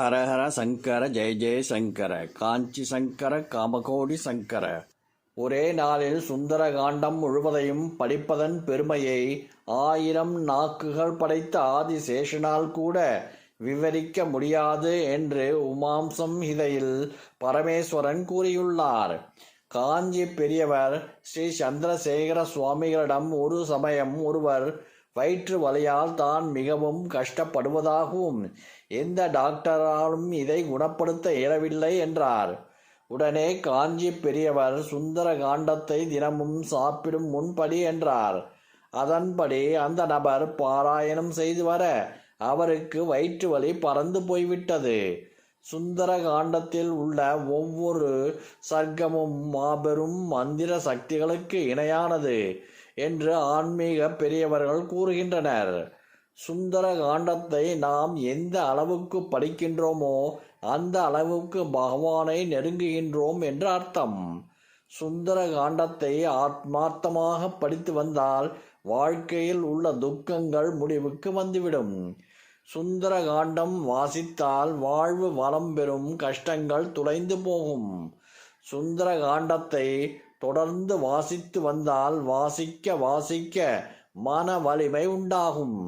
ஹரஹர சங்கர ஜெய ஜெய சங்கர காஞ்சி சங்கர காமகோடி சங்கர. ஒரே நாளில் சுந்தர காண்டம் முழுவதையும் படிப்பதன் பெருமையை ஆயிரம் நாக்குகள் படைத்த ஆதிசேஷனால் கூட விவரிக்க முடியாது என்று உமாம்சம் ஹிதையில் பரமேஸ்வரன் கூறியுள்ளார். காஞ்சி பெரியவர் ஸ்ரீ சந்திரசேகர சுவாமிகளிடம் ஒரு சமயம் ஒருவர் வயிற்று வலியால் தான் மிகவும் கஷ்டப்படுவதாகவும் எந்த டாக்டராலும் இதை குணப்படுத்த இயலவில்லை என்றார். உடனே காஞ்சி பெரியவர் சுந்தர காண்டத்தை தினமும் சாப்பிடும் முன்படி என்றார். அதன்படி அந்த நபர் பாராயணம் செய்து வர அவருக்கு வயிற்று வலி பறந்து போய்விட்டது. சுந்தர காண்டத்தில் உள்ள ஒவ்வொரு சர்க்கமும் மாபெரும் மந்திர சக்திகளுக்கு இணையானது. என்று ஆன்மீக பெரியவர்கள் கூறுகின்றனர். சுந்தர காண்டத்தை நாம் எந்த அளவுக்கு படிக்கின்றோமோ அந்த அளவுக்கு பகவானை நெருங்குகின்றோம் என்று அர்த்தம். சுந்தர காண்டத்தை ஆத்மார்த்தமாக படித்து வந்தால் வாழ்க்கையில் உள்ள துக்கங்கள் முடிவுக்கு வந்துவிடும். சுந்தர காண்டம் வாசித்தால் வாழ்வு வளம் பெறும் கஷ்டங்கள் துளைந்து போகும். சுந்தர காண்டத்தை தொடர்ந்து வாசித்து வந்தால் வாசிக்க வாசிக்க மன வலிமை உண்டாகும்.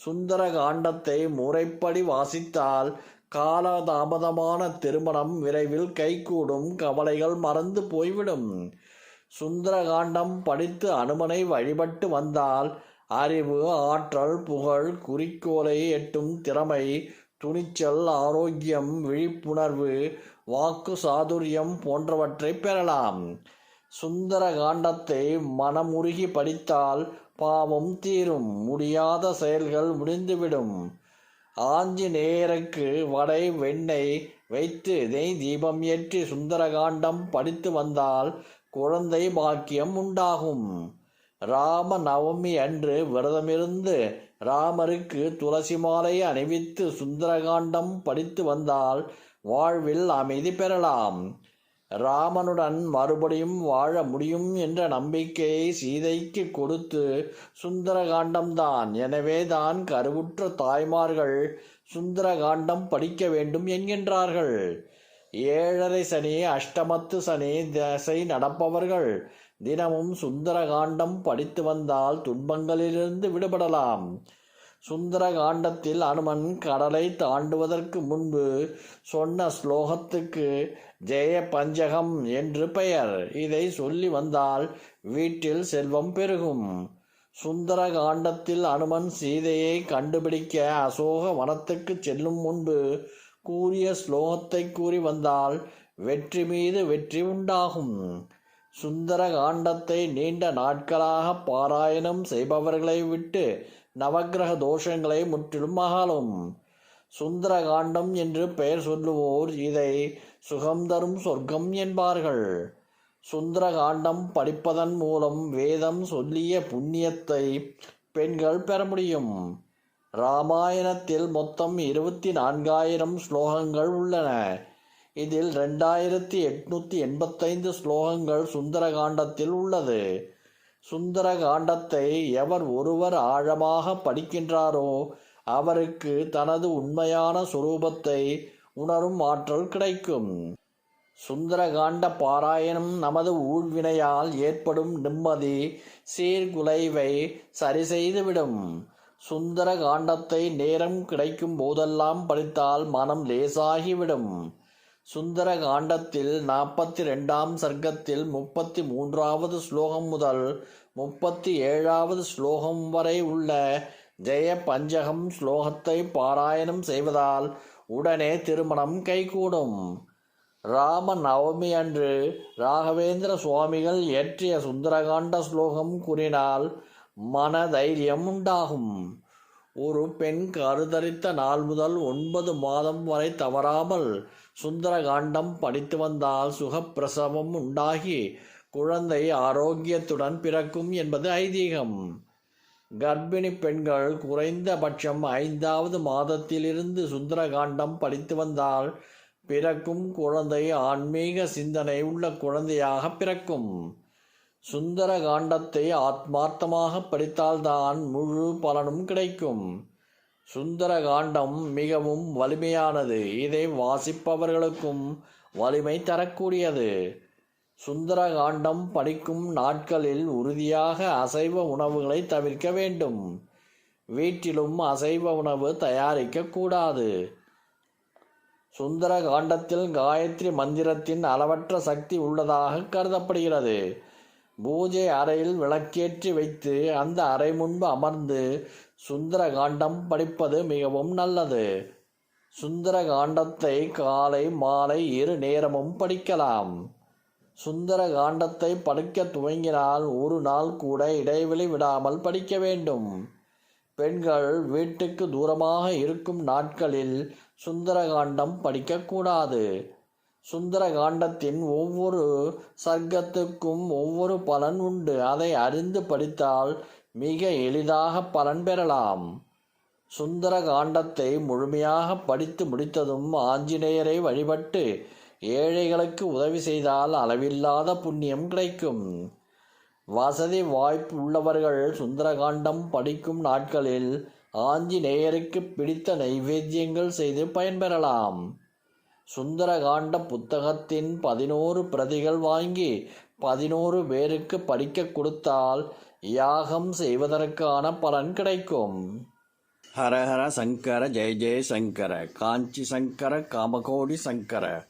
சுந்தர காண்டத்தை முறைப்படி வாசித்தால் காலதாமதமான திருமணம் விரைவில் கைகூடும் கவலைகள் மறந்து போய்விடும். சுந்தர காண்டம் படித்து அனுமனை வழிபட்டு வந்தால் அறிவு ஆற்றல் புகழ் குறிக்கோளை எட்டும் திறமை துணிச்சல் ஆரோக்கியம் விழிப்புணர்வு வாக்கு சாதுரியம் போன்றவற்றை பெறலாம். சுந்தர காண்டத்தை மனமுருகி படித்தால் பாவம் தீரும். முடியாத செயல்கள் முடிந்துவிடும். ஆஞ்சநேயருக்கு வடை வெண்ணெய் வைத்து நெய் தீபம் ஏற்றி சுந்தரகாண்டம் படித்து வந்தால் குழந்தை பாக்கியம் உண்டாகும். ராம நவமி அன்று விரதமிருந்து ராமருக்கு துளசி மாலை அணிவித்து சுந்தரகாண்டம் படித்து வந்தால் வாழ்வில் அமைதி பெறலாம். ராமனுடன் மறுபடியும் வாழ முடியும் என்ற நம்பிக்கையை சீதைக்கு கொடுத்து சுந்தரகாண்டம்தான். எனவே தான் கருவுற்ற தாய்மார்கள் சுந்தரகாண்டம் படிக்க வேண்டும் என்கின்றார்கள். ஏழரை சனி அஷ்டமத்து சனி தசை நடப்பவர்கள் தினமும் சுந்தரகாண்டம் படித்து வந்தால் துன்பங்களிலிருந்து விடுபடலாம். சுந்தர காண்டத்தில் அனுமன் கடலை தாண்டுவதற்கு முன்பு சொன்ன ஸ்லோகத்துக்கு ஜெய பஞ்சகம் என்று பெயர். இதை சொல்லி வந்தால் வீட்டில் செல்வம் பெருகும். சுந்தர காண்டத்தில் அனுமன் சீதையை கண்டுபிடிக்க அசோக வனத்துக்கு செல்லும் முன்பு கூறிய ஸ்லோகத்தை கூறி வந்தால் வெற்றி மீது வெற்றி உண்டாகும். சுந்தர காண்டத்தை நீண்ட நாட்களாக பாராயணம் செய்பவர்களை விட்டு நவக்கிரக தோஷங்களை முற்றிலும் அகலும். சுந்தர காண்டம் என்று பெயர் சொல்லுவோர் இதை சுகம் தரும் சொர்க்கம் என்பார்கள். சுந்தர காண்டம் படிப்பதன் மூலம் வேதம் சொல்லிய புண்ணியத்தை பெண்கள் பெற முடியும். ராமாயணத்தில் மொத்தம் இருபத்தி நான்காயிரம் ஸ்லோகங்கள் உள்ளன. இதில் ரெண்டாயிரத்தி எட்நூற்றி எண்பத்தைந்து ஸ்லோகங்கள் சுந்தர காண்டத்தில் உள்ளது. சுந்தர காண்டத்தை எவர் ஒருவர் ஆழமாக படிக்கின்றாரோ அவருக்கு தனது உண்மையான சுரூபத்தை உணரும் ஆற்றல் கிடைக்கும். சுந்தரகாண்ட பாராயணம் நமது ஊழ்வினையால் ஏற்படும் நிம்மதி சீர்குலைவை சரி செய்துவிடும். சுந்தர காண்டத்தை நேரம் கிடைக்கும் போதெல்லாம் படித்தால் மனம் லேசாகிவிடும். சுந்தர காண்டத்தில் நாற்பத்தி ரெண்டாம் சர்க்கத்தில் முப்பத்தி மூன்றாவது ஸ்லோகம் முதல் முப்பத்தி ஏழாவது ஸ்லோகம் வரை உள்ள ஜெய பஞ்சகம் ஸ்லோகத்தை பாராயணம் செய்வதால் உடனே திருமணம் கைகூடும். ராம நவமி அன்று ராகவேந்திர சுவாமிகள் இயற்றிய சுந்தரகாண்ட ஸ்லோகம் கூறினால் மன தைரியம் உண்டாகும். ஒரு பெண் கருதரித்த நாள் முதல் ஒன்பது மாதம் வரை தவறாமல் சுந்தரகாண்டம் படித்து வந்தால் சுகப்பிரசவம் உண்டாகி குழந்தை ஆரோக்கியத்துடன் பிறக்கும் என்பது ஐதீகம். கர்ப்பிணி பெண்கள் குறைந்தபட்சம் ஐந்தாவது மாதத்திலிருந்து சுந்தரகாண்டம் படித்து வந்தால் பிறக்கும் குழந்தை ஆன்மீக சிந்தனை உள்ள குழந்தையாக பிறக்கும். சுந்தர காண்டத்தை ஆத்மார்த்தமாக படித்தால்தான் முழு பலனும் கிடைக்கும். சுந்தர காண்டம் மிகவும் வலிமையானது. இதை வாசிப்பவர்களுக்கும் வலிமை தரக்கூடியது. சுந்தர காண்டம் படிக்கும் நாட்களில் உறுதியாக அசைவ உணவுகளை தவிர்க்க வேண்டும். வீட்டிலும் அசைவ உணவு தயாரிக்கக்கூடாது சுந்தர காண்டத்தில் காயத்ரி மந்திரத்தின் அளவற்ற சக்தி உள்ளதாக கருதப்படுகிறது. பூஜை அறையில் விளக்கேற்றி வைத்து அந்த அறை முன்பு அமர்ந்து சுந்தர காண்டம் படிப்பது மிகவும் நல்லது. சுந்தர காண்டத்தை காலை மாலை இரு நேரமும் படிக்கலாம். சுந்தர காண்டத்தை படிக்க துவங்கினால் ஒரு நாள் கூட இடைவெளி விடாமல் படிக்க வேண்டும். பெண்கள் வீட்டுக்கு தூரமாக இருக்கும் நாட்களில் சுந்தர காண்டம் படிக்கக்கூடாது சுந்தர காண்டத்தின் ஒவ்வொரு சர்க்கத்துக்கும் ஒவ்வொரு பலன் உண்டு. அதை அறிந்து படித்தால் மிக எளிதாக பலன் பெறலாம். சுந்தர காண்டத்தை முழுமையாக படித்து முடித்ததும் ஆஞ்சநேயரை வழிபட்டு ஏழைகளுக்கு உதவி செய்தால் அளவில்லாத புண்ணியம் கிடைக்கும். வசதி வாய்ப்பு உள்ளவர்கள் சுந்தரகாண்டம் படிக்கும் நாட்களில் ஆஞ்சநேயருக்கு பிடித்த நைவேத்தியங்கள் செய்து பயன்பெறலாம். சுந்தரகாண்ட புத்தகத்தின் பதினோரு பிரதிகள் வாங்கி பதினோரு பேருக்கு படிக்க கொடுத்தால் யாகம் செய்வதற்கான பலன் கிடைக்கும். ஹரஹர சங்கர ஜெய ஜெய சங்கர காஞ்சி சங்கர காமகோடி சங்கர.